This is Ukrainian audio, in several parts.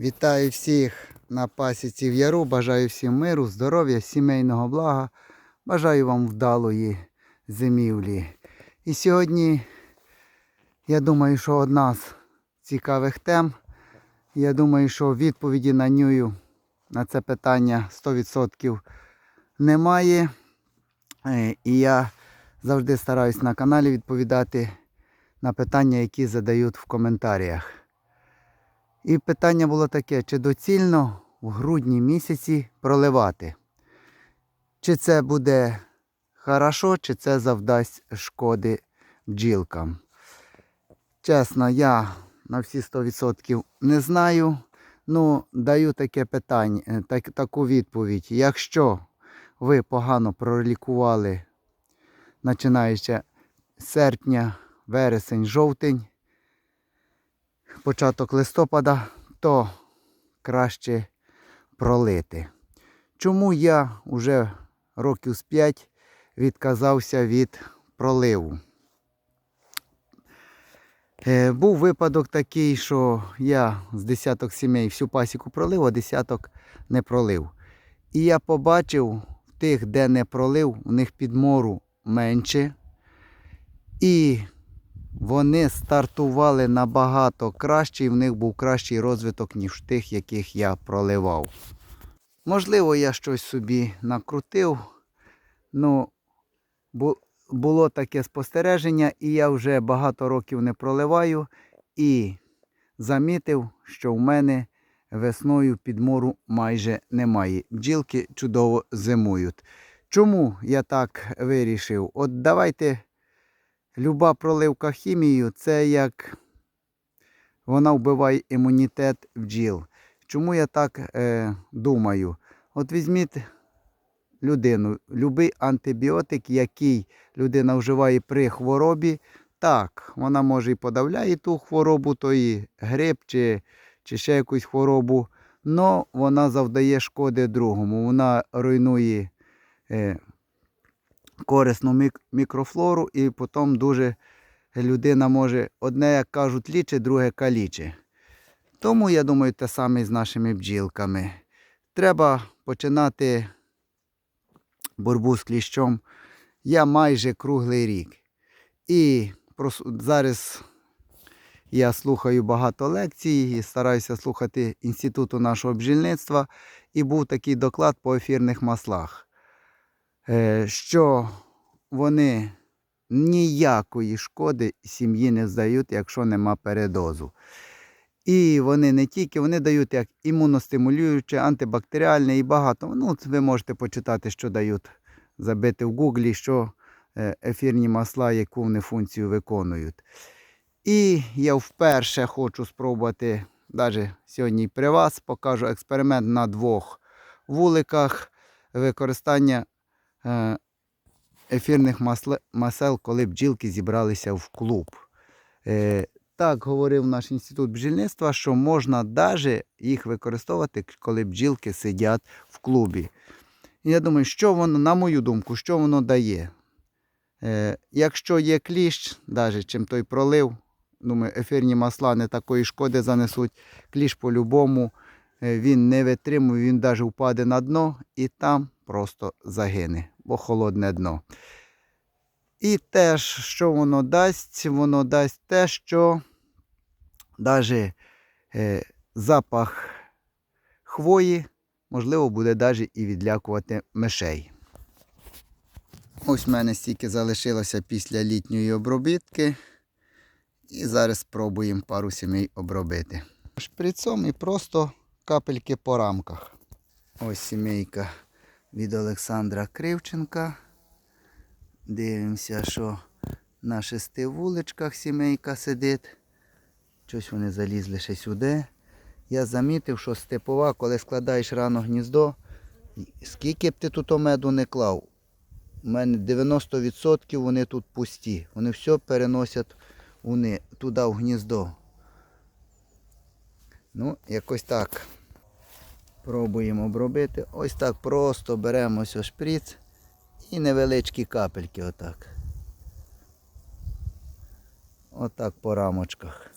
Вітаю всіх на пасіці в яру. Бажаю всім миру, здоров'я, сімейного блага. Бажаю вам вдалої зимівлі. І сьогодні, я думаю, що одна з цікавих тем. Я думаю, що відповіді на нього на це питання 100% немає. Е, І я завжди стараюсь на каналі відповідати на питання, які задають в коментарях. І питання було таке: чи доцільно в грудні місяці проливати? Чи це буде хорошо, чи це завдасть шкоди бджілкам? Чесно, я на всі 100% не знаю. Ну, даю таке питання, е, так, таку відповідь. Якщо ви погано пролікували, починаючи з серпня, вересень, жовтень, початок листопада, то краще пролити. Чому я вже років з 5 відказався від проливу? Е, був випадок такий, що я з десяток сімей всю пасіку пролив, а десяток не пролив. І я побачив в тих, де не пролив, у них підмору менше. І вони стартували набагато краще, і в них був кращий розвиток, ніж тих, яких я проливав. Можливо, я щось собі накрутив. Ну, було таке спостереження, і я вже багато років не проливаю. І замітив, що в мене весною підмору майже немає. Бджілки чудово зимують. Чому я так вирішив? От давайте люба проливка хімією це як вона вбиває імунітет бджіл. Чому я так е, думаю? От візьміть людину, любий антибіотик, який людина вживає при хворобі, так, вона може і подавляє ту хворобу, то і грип чи, чи ще якусь хворобу, але вона завдає шкоди другому. Вона руйнує е, корисну мік- мікрофлору, і потім дуже людина може одне, як кажуть, лічить, друге калічить. Тому я думаю, те саме з нашими бджілками. Треба починати боротьбу з кліщом. Я майже круглий рік. І зараз я слухаю багато лекцій і стараюся слухати інституту нашого бджільництва. І був такий доклад по ефірних маслах що вони ніякої шкоди сім'ї не здають, якщо нема передозу. І вони не тільки вони дають як імуностимулююче, антибактеріальне і багато. Ну, ви можете почитати, що дають, забити в гуглі, що е, ефірні масла, яку вони функцію виконують. І я вперше хочу спробувати, навіть сьогодні при вас покажу експеримент на двох вуликах використання е, ефірних масел, коли бджілки зібралися в клуб. Е, Так говорив наш інститут бджільництва, що можна навіть їх використовувати, коли бджілки сидять в клубі. Я думаю, що воно, на мою думку, що воно дає? Е, Якщо є кліщ, навіть чим той пролив, думаю, ефірні масла не такої шкоди занесуть. Кліщ по-любому е, він не витримує, він навіть впаде на дно і там просто загине, бо холодне дно. І теж, що воно дасть? Воно дасть те, що навіть е, запах хвої, можливо, буде навіть і відлякувати мишей. Ось в мене стільки залишилося після літньої обробітки. І зараз спробуємо пару сімей обробити. Шприцом і просто капельки по рамках. Ось сімейка від Олександра Кривченка. Дивимося, що на шести вуличках сімейка сидить. Щось вони залізли ще сюди. Я замітив, що степова, коли складаєш рано гніздо, скільки б ти тут меду не клав, у мене 90% вони тут пусті. Вони все переносять вони туди в гніздо. Ну, якось так. Пробуємо обробити. Ось так просто беремо ось шприц і невеличкі капельки отак. Отак по рамочках.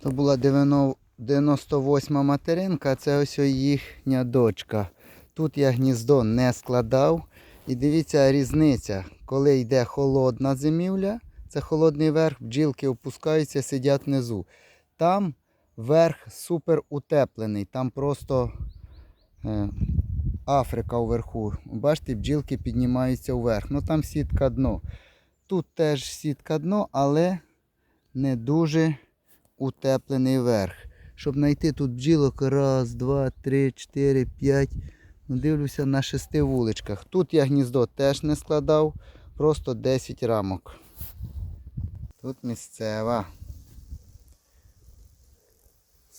То була 90 98 материнка, це ось їхня дочка. Тут я гніздо не складав. І дивіться різниця, коли йде холодна зимівля, це холодний верх, бджілки опускаються, сидять внизу. Там верх супер утеплений, там просто е, Африка вверху. Бачите, бджілки піднімаються вверх. Ну там сітка дно. Тут теж сітка дно, але не дуже утеплений верх. Щоб знайти тут бджілок, раз, два, три, чотири, п'ять. Ну, дивлюся на шести вуличках. Тут я гніздо теж не складав, просто 10 рамок. Тут місцева.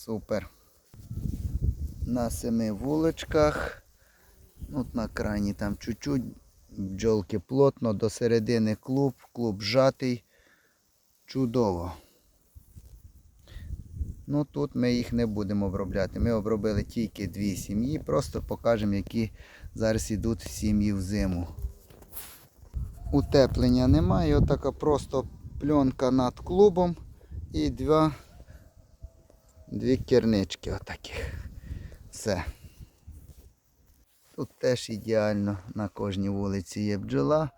Супер. На семи вуличках. От на крайній там чуть-чуть. Бджолки плотно, до середини клуб, клуб жатий. Чудово. Ну тут ми їх не будемо обробляти. Ми обробили тільки дві сім'ї, просто покажемо, які зараз йдуть сім'ї в зиму. Утеплення немає, отака просто пленка над клубом і два, дві кернички отаких. Все. Тут теж ідеально на кожній вулиці є бджола.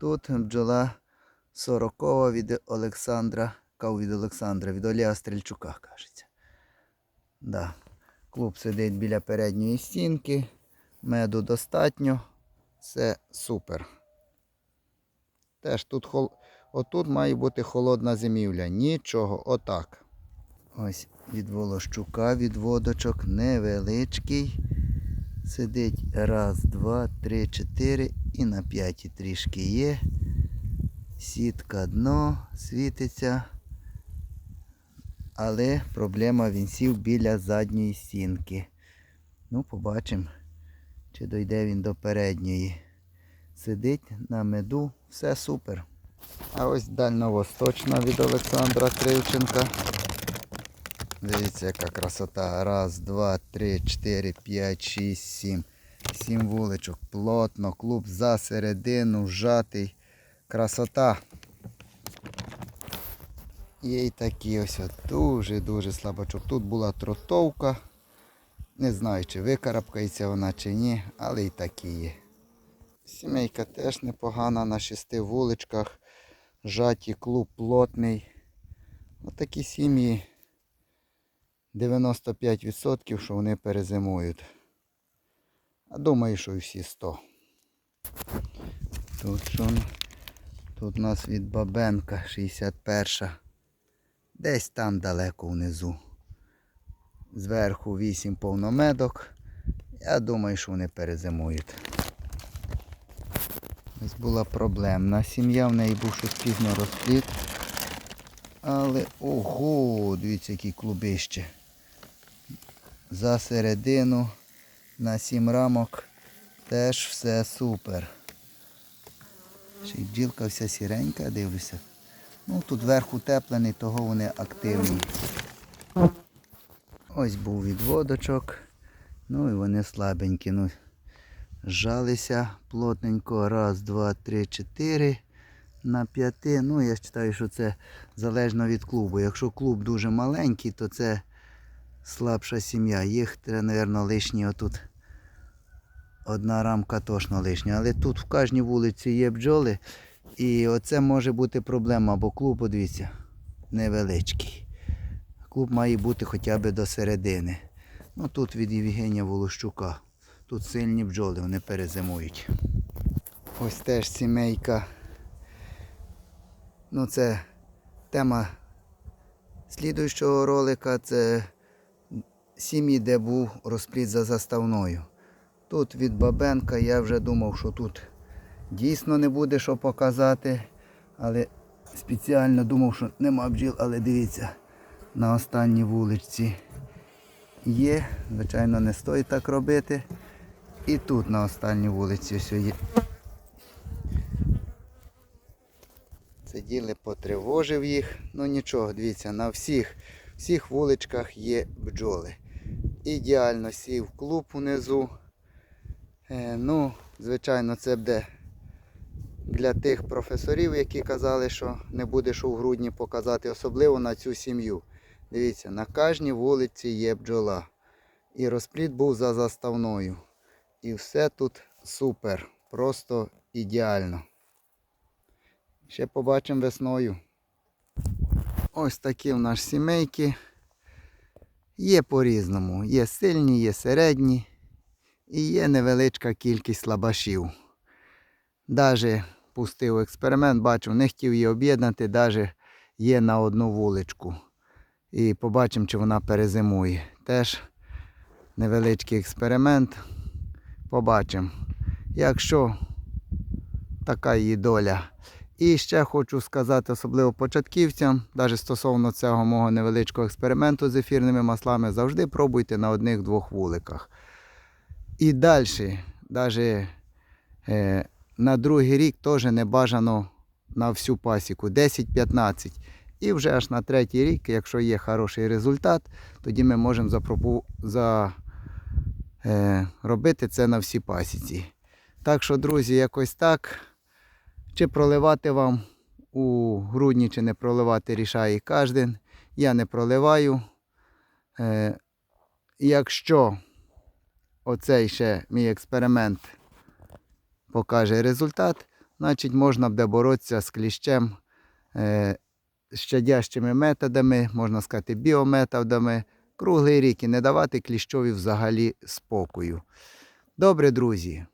Тут бджола 40 від Олександра, кав від Олександра, від Олега Стрельчука, кажеться. Да. Клуб сидить біля передньої стінки, меду достатньо, все супер. Теж тут хол... отут має бути холодна зимівля. Нічого, отак. Ось від Волощука, від водочок невеличкий. Сидить раз, два, три, чотири і на п'яті трішки є. Сітка дно світиться. Але проблема він сів біля задньої стінки. Ну, побачимо, чи дойде він до передньої. Сидить на меду, все супер. А ось дальньовосточна від Олександра Кривченка. Дивіться, яка красота. Раз, два, три, чотири, п'ять, шість, сім. Сім вуличок. Плотно, клуб за середину, вжатий. Красота. Є і такі ось дуже-дуже слабачок. Тут була тротовка. Не знаю, чи викарабкається вона, чи ні, але і такі є. Сімейка теж непогана на шести вуличках. Жаті, клуб плотний. Отакі сім'ї 95%, що вони перезимують. А думаю, що і всі 100. Тут що? Тут у нас від Бабенка 61. Десь там далеко внизу. Зверху 8 повномедок. Я думаю, що вони перезимують. Ось була проблемна сім'я, в неї був щось пізно розпліт. Але ого, дивіться, які клубище. За середину на 7 рамок теж все супер. Ще й бджілка вся сіренька, дивлюся. Ну тут верх утеплений, того вони активні. Ось був відводочок. Ну і вони слабенькі. Ну, Зжалися плотненько. Раз, два, три, чотири. На п'яти. Ну, я вважаю, що це залежно від клубу. Якщо клуб дуже маленький, то це слабша сім'я. Їх треба, мабуть, лишні отут. Одна рамка точно лишня. Але тут в кожній вулиці є бджоли. І оце може бути проблема, бо клуб, подивіться, невеличкий. Клуб має бути хоча б до середини. Ну тут від Євгенія Волощука. Тут сильні бджоли, вони перезимують. Ось теж сімейка. Ну це тема слідуючого ролика. Це сім'ї, де був розпліт за заставною. Тут від Бабенка я вже думав, що тут дійсно не буде що показати. Але спеціально думав, що нема бджіл, але дивіться, на останній вуличці є. Звичайно, не стоїть так робити. І тут на останній вулиці все є. Сиділи, потривожив їх. Ну нічого, дивіться, на всіх, всіх вуличках є бджоли. Ідеально сів клуб унизу. Е, ну, звичайно, це буде для тих професорів, які казали, що не буде що в грудні показати, особливо на цю сім'ю. Дивіться, на кожній вулиці є бджола. І розплід був за заставною. І все тут супер. Просто ідеально. Ще побачимо весною. Ось такі в нас сімейки. Є по-різному. Є сильні, є середні і є невеличка кількість слабашів. Даже пустив експеримент, бачу, не хотів її об'єднати, даже є на одну вуличку. І побачимо, чи вона перезимує. Теж невеличкий експеримент. Побачимо. Якщо така її доля. І ще хочу сказати, особливо початківцям, навіть стосовно цього мого невеличкого експерименту з ефірними маслами, завжди пробуйте на одних-двох вуликах. І далі, навіть е, на другий рік теж не бажано на всю пасіку 10-15. І вже аж на третій рік, якщо є хороший результат, тоді ми можемо запропу... за, е, робити це на всій пасіці. Так що, друзі, якось так. Чи проливати вам у грудні, чи не проливати, рішає кожен. Я не проливаю. Е, якщо оцей ще мій експеримент покаже результат, значить можна буде боротися з кліщем е, щадящими методами, можна сказати, біометодами, круглий рік і не давати кліщові взагалі спокою. Добре, друзі.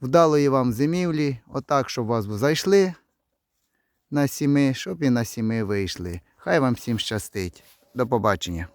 Вдалої вам зимівлі, отак, щоб вас зайшли на сіми, щоб і на сіми вийшли. Хай вам всім щастить. До побачення.